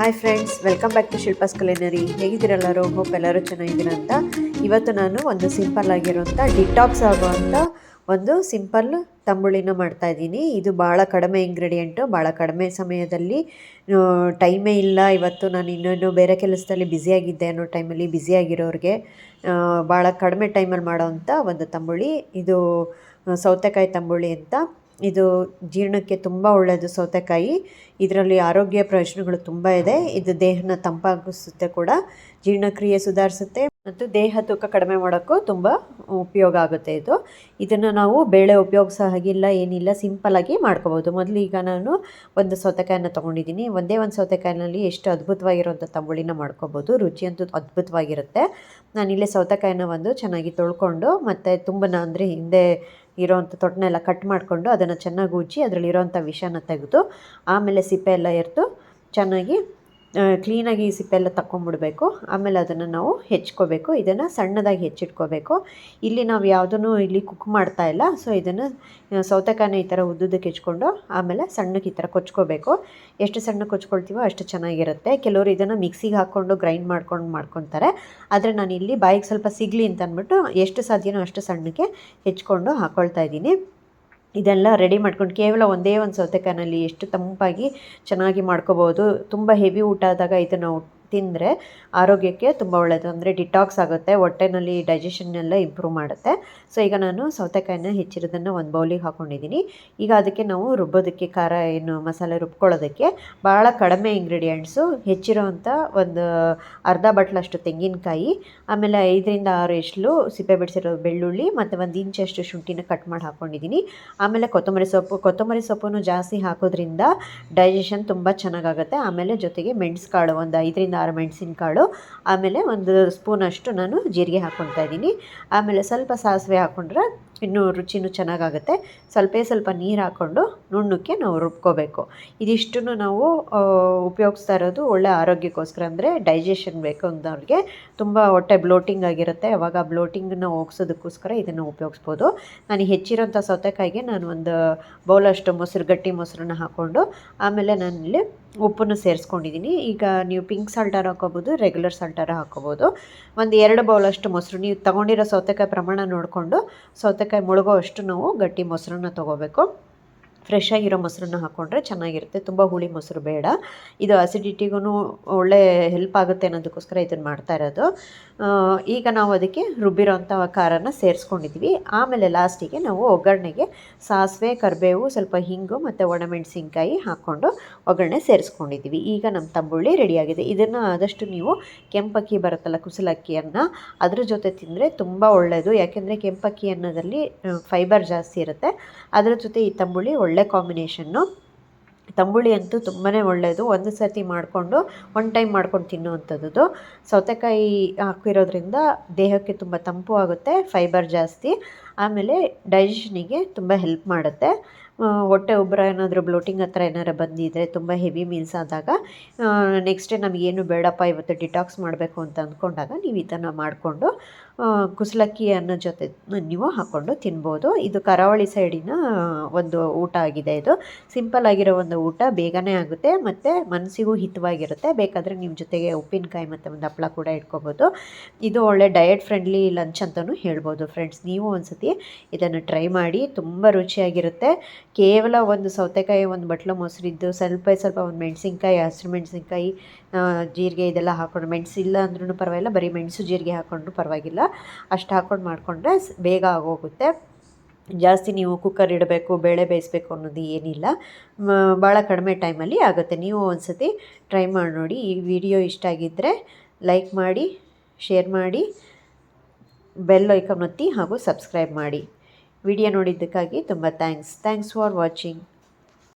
Hi friends welcome back to Shilpa's culinary ಹೇಗಿದ್ದೀರೆಲ್ಲರೂ hope ಎಲ್ಲರೂ ಚೆನ್ನಾಗಿದ್ದೀರ ಅಂತ. ಇವತ್ತು ನಾನು ಒಂದು ಸಿಂಪಲ್ ಆಗಿರುವಂಥ ಡಿಟಾಕ್ಸ್ ಆಗುವಂಥ ಒಂದು ಸಿಂಪಲ್ ತಂಬುಳಿನ ಮಾಡ್ತಾ ಇದ್ದೀನಿ. ಇದು ಭಾಳ ಕಡಿಮೆ ಇಂಗ್ರೀಡಿಯೆಂಟು ಭಾಳ ಕಡಿಮೆ ಸಮಯದಲ್ಲಿ ಟೈಮೇ ಇಲ್ಲ. ಇವತ್ತು ನಾನು ಇನ್ನೇನು ಬೇರೆ ಕೆಲಸದಲ್ಲಿ ಬ್ಯುಸಿಯಾಗಿದ್ದೆ ಅನ್ನೋ ಟೈಮಲ್ಲಿ ಬ್ಯುಸಿಯಾಗಿರೋರಿಗೆ ಭಾಳ ಕಡಿಮೆ ಟೈಮಲ್ಲಿ ಮಾಡೋವಂಥ ಒಂದು ತಂಬುಳಿ. ಇದು ಸೌತೆಕಾಯಿ ತಂಬುಳಿ ಅಂತ. ಇದು ಜೀರ್ಣಕ್ಕೆ ತುಂಬ ಒಳ್ಳೆಯದು ಸೌತೆಕಾಯಿ. ಇದರಲ್ಲಿ ಆರೋಗ್ಯ ಪ್ರಯೋಜನಗಳು ತುಂಬ ಇದೆ. ಇದು ದೇಹನ ತಂಪಾಗಿಸುತ್ತೆ ಕೂಡ. ಜೀರ್ಣಕ್ರಿಯೆ ಸುಧಾರಿಸುತ್ತೆ. ಮತ್ತು ದೇಹ ತೂಕ ಕಡಿಮೆ ಮಾಡೋಕ್ಕೂ ತುಂಬ ಉಪಯೋಗ ಆಗುತ್ತೆ ಇದು. ಇದನ್ನು ನಾವು ಬೇಳೆ ಉಪಯೋಗಿಸೋ ಹಾಗಿಲ್ಲ, ಏನಿಲ್ಲ ಸಿಂಪಲಾಗಿ ಮಾಡ್ಕೋಬೋದು. ಮೊದಲು ಈಗ ನಾನು ಒಂದು ಸೌತೆಕಾಯನ್ನು ತೊಗೊಂಡಿದ್ದೀನಿ. ಒಂದೇ ಒಂದು ಸೌತೆಕಾಯಿನಲ್ಲಿ ಎಷ್ಟು ಅದ್ಭುತವಾಗಿರುವಂಥ ತಂಬುಳಿನ ಮಾಡ್ಕೋಬೋದು. ರುಚಿ ಅಂತೂ ಅದ್ಭುತವಾಗಿರುತ್ತೆ ನಾನಿಲ್ಲೇ ಸೌತೆಕಾಯಿನ ಒಂದು ಚೆನ್ನಾಗಿ ತೊಳ್ಕೊಂಡು, ಮತ್ತು ತುಂಬನ ಅಂದರೆ ಹಿಂದೆ ಇರೋವಂಥ ತೊಟ್ಟನೆಲ್ಲ ಕಟ್ ಮಾಡಿಕೊಂಡು ಅದನ್ನು ಚೆನ್ನಾಗಿ ಉಜ್ಜಿ ಅದರಲ್ಲಿರೋವಂಥ ವಿಷನ ತೆಗೆದು, ಆಮೇಲೆ ಸಿಪ್ಪೆ ಎಲ್ಲ ಎರೆದು ಚೆನ್ನಾಗಿ ಕ್ಲೀನಾಗಿ ಸಿಪ್ಪೆ ಎಲ್ಲ ತಕ್ಕೊಂಬಿಡಬೇಕು. ಆಮೇಲೆ ಅದನ್ನು ನಾವು ಹೆಚ್ಕೋಬೇಕು. ಇದನ್ನು ಸಣ್ಣದಾಗಿ ಹೆಚ್ಚಿಟ್ಕೋಬೇಕು. ಇಲ್ಲಿ ನಾವು ಯಾವುದನ್ನು ಇಲ್ಲಿ ಕುಕ್ ಮಾಡ್ತಾ ಇಲ್ಲ. ಸೊ ಇದನ್ನು ಸೌತೆಕಾಯಿನ ಈ ಥರ ಉದ್ದುದಕ್ಕೆ ಹೆಚ್ಕೊಂಡು ಆಮೇಲೆ ಸಣ್ಣಕ್ಕೆ ಈ ಥರ ಕೊಚ್ಕೋಬೇಕು. ಎಷ್ಟು ಸಣ್ಣ ಕೊಚ್ಕೊಳ್ತೀವೋ ಅಷ್ಟು ಚೆನ್ನಾಗಿರುತ್ತೆ. ಕೆಲವರು ಇದನ್ನು ಮಿಕ್ಸಿಗೆ ಹಾಕ್ಕೊಂಡು ಗ್ರೈಂಡ್ ಮಾಡ್ಕೊಂಡು ಮಾಡ್ಕೊತಾರೆ. ಆದರೆ ನಾನು ಇಲ್ಲಿ ಬಾಯಿಗೆ ಸ್ವಲ್ಪ ಸಿಗಲಿ ಅಂತ ಅಂದ್ಬಿಟ್ಟು ಎಷ್ಟು ಸಾಧ್ಯನೋ ಅಷ್ಟು ಸಣ್ಣಕ್ಕೆ ಹೆಚ್ಕೊಂಡು ಹಾಕ್ಕೊಳ್ತಾ ಇದ್ದೀನಿ. ಇದೆಲ್ಲ ರೆಡಿ ಮಾಡ್ಕೊಂಡು ಕೇವಲ ಒಂದೇ ಒಂದು ಸೌತೆಕಾಯಿನಲ್ಲಿ ಎಷ್ಟು ತಂಪಾಗಿ ಚೆನ್ನಾಗಿ ಮಾಡ್ಕೋಬೋದು. ತುಂಬ ಹೆವಿ ಊಟ ಆದಾಗ ಇದನ್ನು ತಿಂದರೆ ಆರೋಗ್ಯಕ್ಕೆ ತುಂಬ ಒಳ್ಳೆಯದು ಅಂದರೆ ಡಿಟಾಕ್ಸ್ ಆಗುತ್ತೆ, ಹೊಟ್ಟೆನಲ್ಲಿ ಡೈಜೆಷನ್ ಎಲ್ಲ ಇಂಪ್ರೂವ್ ಮಾಡುತ್ತೆ. ಸೊ ಈಗ ನಾನು ಸೌತೆಕಾಯಿನ ಹೆಚ್ಚಿರೋದನ್ನು ಒಂದು ಬೌಲಿಗೆ ಹಾಕ್ಕೊಂಡಿದ್ದೀನಿ ಈಗ ಅದಕ್ಕೆ ನಾವು ರುಬ್ಬೋದಕ್ಕೆ ಖಾರ ಏನು ಮಸಾಲೆ ರುಬ್ಕೊಳ್ಳೋದಕ್ಕೆ ಭಾಳ ಕಡಿಮೆ ಇಂಗ್ರೀಡಿಯೆಂಟ್ಸು ಹೆಚ್ಚಿರೋವಂಥ ಒಂದು ಅರ್ಧ ಬಟ್ಲಷ್ಟು ತೆಂಗಿನಕಾಯಿ, ಆಮೇಲೆ ಐದರಿಂದ ಆರು ಎಷ್ಟಲು ಸಿಪ್ಪೆ ಬಿಡಿಸಿರೋ ಬೆಳ್ಳುಳ್ಳಿ ಮತ್ತು ಒಂದು ಇಂಚಷ್ಟು ಶುಂಠಿನ ಕಟ್ ಮಾಡಿ ಹಾಕ್ಕೊಂಡಿದ್ದೀನಿ ಆಮೇಲೆ ಕೊತ್ತಂಬರಿ ಸೊಪ್ಪು, ಕೊತ್ತಂಬರಿ ಸೊಪ್ಪನ್ನು ಜಾಸ್ತಿ ಹಾಕೋದ್ರಿಂದ ಡೈಜೆಷನ್ ತುಂಬ ಚೆನ್ನಾಗಾಗುತ್ತೆ. ಆಮೇಲೆ ಜೊತೆಗೆ ಮೆಣಸುಕಾಳು ಒಂದು ಐದರಿಂದ ಆರು ಮೆಣಸಿನಕಾಳು ಆಮೇಲೆ ಒಂದು ಸ್ಪೂನಷ್ಟು ನಾನು ಜೀರಿಗೆ ಹಾಕ್ಕೊಳ್ತಾ ಇದ್ದೀನಿ. ಆಮೇಲೆ ಸ್ವಲ್ಪ ಸಾಸಿವೆ ಹಾಕ್ಕೊಂಡ್ರೆ ಇನ್ನೂ ರುಚಿನೂ ಚೆನ್ನಾಗಾಗುತ್ತೆ. ಸ್ವಲ್ಪೇ ಸ್ವಲ್ಪ ನೀರು ಹಾಕ್ಕೊಂಡು ನುಣ್ಣಕ್ಕೆ ನಾವು ರುಬ್ಕೋಬೇಕು. ಇದಿಷ್ಟು ನಾವು ಉಪಯೋಗಿಸ್ತಾ ಇರೋದು ಒಳ್ಳೆ ಆರೋಗ್ಯಕ್ಕೋಸ್ಕರ. ಅಂದರೆ ಡೈಜೆಷನ್ ಬೇಕು ಅಂದವ್ರಿಗೆ ತುಂಬ ಹೊಟ್ಟೆ ಬ್ಲೋಟಿಂಗ್ ಆಗಿರುತ್ತೆ. ಅವಾಗ ಬ್ಲೋಟಿಂಗನ್ನ ಹೋಗ್ಸೋದಕ್ಕೋಸ್ಕರ ಇದನ್ನು ಉಪಯೋಗಿಸ್ಬೋದು. ನಾನು ಹೆಚ್ಚಿರೋಂಥ ಸೌತೆಕಾಯಿಗೆ ನಾನು ಒಂದು ಬೌಲಷ್ಟು ಮೊಸರು, ಗಟ್ಟಿ ಮೊಸರನ್ನ ಹಾಕ್ಕೊಂಡು ಆಮೇಲೆ ನಾನಿಲ್ಲಿ ಉಪ್ಪನ್ನು ಸೇರಿಸ್ಕೊಂಡಿದ್ದೀನಿ. ಈಗ ನೀವು ಪಿಂಕ್ ಸಾಲ್ಟಾರ ಹಾಕೋಬೋದು ರೆಗ್ಯುಲರ್ ಸಾಲ್ಟಾರ ಹಾಕೋಬೋದು ಒಂದು ಎರಡು ಬೌಲಷ್ಟು ಮೊಸರು, ನೀವು ತಗೊಂಡಿರೋ ಸೌತೆಕಾಯಿ ಪ್ರಮಾಣ ನೋಡಿಕೊಂಡು ಸೌತೆಕಾಯಿ ಮುಳುಗೋ ಅಷ್ಟು ನಾವು ಗಟ್ಟಿ ಮೊಸರನ್ನ ತೊಗೋಬೇಕು. ಫ್ರೆಶ್ ಆಗಿರೋ ಮೊಸರನ್ನ ಹಾಕ್ಕೊಂಡ್ರೆ ಚೆನ್ನಾಗಿರುತ್ತೆ. ತುಂಬ ಹುಳಿ ಮೊಸರು ಬೇಡ. ಇದು ಅಸಿಡಿಟಿಗೂ ಒಳ್ಳೆ ಹೆಲ್ಪ್ ಆಗುತ್ತೆ ಅನ್ನೋದಕ್ಕೋಸ್ಕರ ಇದನ್ನು ಮಾಡ್ತಾ ಇರೋದು. ಈಗ ನಾವು ಅದಕ್ಕೆ ರುಬ್ಬಿರೋಂಥ ಖಾರನ ಸೇರಿಸ್ಕೊಂಡಿದ್ವಿ. ಆಮೇಲೆ ಲಾಸ್ಟಿಗೆ ನಾವು ಒಗ್ಗರಣೆಗೆ ಸಾಸಿವೆ, ಕರಿಬೇವು, ಸ್ವಲ್ಪ ಹಿಂಗು ಮತ್ತು ಒಣಮೆಣಸಿನ್ಕಾಯಿ ಹಾಕ್ಕೊಂಡು ಒಗ್ಗರಣೆ ಸೇರಿಸ್ಕೊಂಡಿದ್ವಿ. ಈಗ ನಮ್ಮ ತಂಬುಳಿ ರೆಡಿಯಾಗಿದೆ. ಇದನ್ನು ಆದಷ್ಟು ನೀವು ಕೆಂಪಕ್ಕಿ ಬರುತ್ತಲ್ಲ, ಕುಸಲಕ್ಕಿಯನ್ನು, ಅದ್ರ ಜೊತೆ ತಿಂದರೆ ತುಂಬ ಒಳ್ಳೆಯದು ಯಾಕೆಂದರೆ ಕೆಂಪಕ್ಕಿ ಅನ್ನೋದಲ್ಲಿ ಫೈಬರ್ ಜಾಸ್ತಿ ಇರುತ್ತೆ. ಅದರ ಜೊತೆ ಈ ತಂಬುಳಿ ಒಳ್ಳೆ ಕಾಂಬಿನೇಷನ್ನು ತಂಬುಳಿ ಅಂತೂ ತುಂಬಾ ಒಳ್ಳೆಯದು ಒಂದು ಸರ್ತಿ ಮಾಡಿಕೊಂಡು ಒನ್ ಟೈಮ್ ಮಾಡ್ಕೊಂಡು ತಿನ್ನುವಂಥದ್ದು. ಸೌತೆಕಾಯಿ ಹಾಕಿರೋದ್ರಿಂದ ದೇಹಕ್ಕೆ ತುಂಬ ತಂಪು ಆಗುತ್ತೆ ಫೈಬರ್ ಜಾಸ್ತಿ. ಆಮೇಲೆ ಡೈಜೆಷನಿಗೆ ತುಂಬ ಹೆಲ್ಪ್ ಮಾಡುತ್ತೆ. ಹೊಟ್ಟೆ ಉಬ್ಬರ ಏನಾದರೂ ಬ್ಲೋಟಿಂಗ್ ಹತ್ರ ಏನಾರು ಬಂದಿದ್ದರೆ ತುಂಬ ಹೆವಿ ಮೀಲ್ಸ್ ಆದಾಗ ನೆಕ್ಸ್ಟ್ ಡೇ ನಮಗೇನು ಬೇಡಪ್ಪ ಇವತ್ತು ಡಿಟಾಕ್ಸ್ ಮಾಡಬೇಕು ಅಂತ ಅಂದ್ಕೊಂಡಾಗ ನೀವು ಇದನ್ನು ಮಾಡಿಕೊಂಡು ಕುಸಲಕ್ಕಿ ಅನ್ನೋ ಜೊತೆ ನೀವು ಹಾಕ್ಕೊಂಡು ತಿನ್ಬೋದು. ಇದು ಕರಾವಳಿ ಸೈಡಿನ ಒಂದು ಊಟ ಆಗಿದೆ ಇದು. ಸಿಂಪಲ್ ಆಗಿರೋ ಒಂದು ಊಟ, ಬೇಗನೆ ಆಗುತ್ತೆ ಮತ್ತು ಮನಸ್ಸಿಗೂ ಹಿತವಾಗಿರುತ್ತೆ. ಬೇಕಾದರೆ ನಿಮ್ಮ ಜೊತೆಗೆ ಉಪ್ಪಿನಕಾಯಿ ಮತ್ತು ಒಂದು ಹಪ್ಪಳ ಕೂಡ ಇಟ್ಕೋಬೋದು. ಇದು ಒಳ್ಳೆ ಡಯಟ್ ಫ್ರೆಂಡ್ಲಿ ಲಂಚ್ ಅಂತಲೂ ಹೇಳ್ಬೋದು ಫ್ರೆಂಡ್ಸ್ ನೀವು ಒಂದು ಸತಿ ಇದನ್ನು ಟ್ರೈ ಮಾಡಿ, ತುಂಬ ರುಚಿಯಾಗಿರುತ್ತೆ. ಕೇವಲ ಒಂದು ಸೌತೆಕಾಯಿ, ಒಂದು ಬಟ್ಲು ಮೊಸರಿದ್ದು, ಸ್ವಲ್ಪ ಸ್ವಲ್ಪ ಒಂದು ಮೆಣಸಿನ್ಕಾಯಿ, ಹಸಿರು ಮೆಣಸಿನ್ಕಾಯಿ ಜೀರಿಗೆ ಇದೆಲ್ಲ ಹಾಕ್ಕೊಂಡು ಮೆಣಸು ಇಲ್ಲ ಅಂದ್ರೂ ಪರವಾಗಿಲ್ಲ, ಬರೀ ಮೆಣಸು, ಜೀರಿಗೆ ಹಾಕ್ಕೊಂಡ್ರು ಪರವಾಗಿಲ್ಲ. ಅಷ್ಟು ಹಾಕ್ಕೊಂಡು ಮಾಡಿಕೊಂಡ್ರೆ ಬೇಗ ಆಗೋಗುತ್ತೆ. ಜಾಸ್ತಿ ನೀವು ಕುಕ್ಕರ್ ಇಡಬೇಕು, ಬೇಳೆ ಬೇಯಿಸ್ಬೇಕು ಅನ್ನೋದು ಏನಿಲ್ಲ. ಭಾಳ ಕಡಿಮೆ ಟೈಮಲ್ಲಿ ಆಗುತ್ತೆ. ನೀವು ಒಂದ್ಸತಿ ಟ್ರೈ ಮಾಡಿ ನೋಡಿ. ಈ ವಿಡಿಯೋ ಇಷ್ಟ ಆಗಿದ್ದರೆ ಲೈಕ್ ಮಾಡಿ ಶೇರ್ ಮಾಡಿ ಬೆಲ್ ಐಕಾನ್ ಒತ್ತಿ ಹಾಗೂ ಸಬ್ಸ್ಕ್ರೈಬ್ ಮಾಡಿ. ವಿಡಿಯೋ ನೋಡಿದ್ದಕ್ಕಾಗಿ ತುಂಬ ಥ್ಯಾಂಕ್ಸ್ ಥ್ಯಾಂಕ್ಸ್ ಫಾರ್ ವಾಚಿಂಗ್